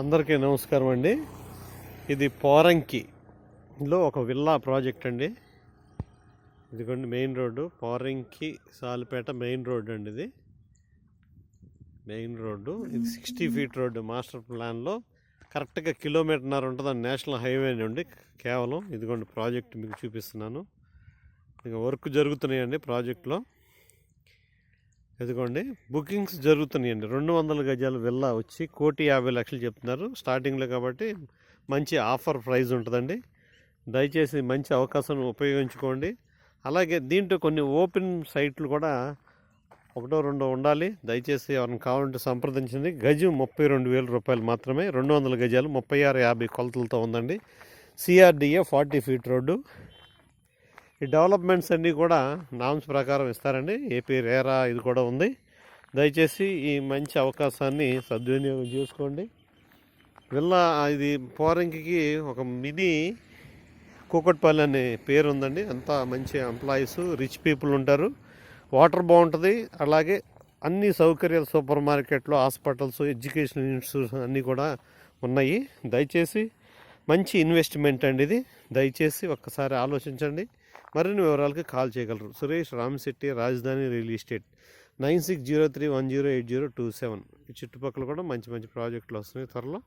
అందరికీ నమస్కారం అండి. ఇది పోరంకిలో ఒక విల్లా ప్రాజెక్ట్ అండి. ఇదిగోండి main road. Poranki Salipeta main road అండి ఇది. Main road. ఇది సిక్స్టీ ఫీట్ రోడ్డు మాస్టర్ ప్లాన్లో కరెక్ట్గా కిలోమీటర్న్నర ఉంటుంది నేషనల్ హైవే అండి కేవలం ఇదిగోండి ప్రాజెక్ట్ మీకు చూపిస్తున్నాను. ఇక వర్క్ జరుగుతున్నాయండి ప్రాజెక్ట్లో. ఇదిగోండి బుకింగ్స్ జరుగుతున్నాయండి. రెండు వందల గజాల విల్లా వచ్చి కోటి యాభై లక్షలు చెప్తున్నారు. స్టార్టింగ్లో కాబట్టి మంచి ఆఫర్ ప్రైజ్ ఉంటుందండి. దయచేసి మంచి అవకాశం ఉపయోగించుకోండి. అలాగే దీంట్లో కొన్ని ఓపెన్ సైట్లు కూడా ఒకటో రెండో ఉండాలి. దయచేసి ఎవరిని కావాలంటే సంప్రదించండి. గజం ముప్పై రెండు వేల రూపాయలు మాత్రమే రెండు వందల గజాలు ముప్పై ఆరు యాభై కొలతలతో ఉందండి. CRDA forty feet road. ఈ డెవలప్మెంట్స్ అన్నీ కూడా నామ్స్ ప్రకారం ఇస్తారండి. ఏపీ రేరా ఇది కూడా ఉంది. దయచేసి ఈ మంచి అవకాశాన్ని సద్వినియోగం చేసుకోండి. విల్లా ఇది పోరంకి ఒక మినీ కూకట్పల్లి అనే పేరు ఉందండి అంతా మంచి ఎంప్లాయీస్ రిచ్ పీపుల్ ఉంటారు. వాటర్ బాగుంటుంది. అలాగే అన్ని సౌకర్యాలు సూపర్ మార్కెట్లో హాస్పిటల్స్ ఎడ్యుకేషన్ ఇన్స్టిట్యూట్స్ అన్నీ కూడా ఉన్నాయి. దయచేసి మంచి ఇన్వెస్ట్మెంట్ అండి ఇది. దయచేసి ఒక్కసారి ఆలోచించండి. మరిన్ని వివరాలకి కాల్ చేయగలరు? Suresh Ramashetti Rajadhani real estate. Nine six zero three one zero eight zero two seven. ఈ చుట్టుపక్కల కూడా మంచి మంచి ప్రాజెక్టులు వస్తున్నాయి త్వరలో.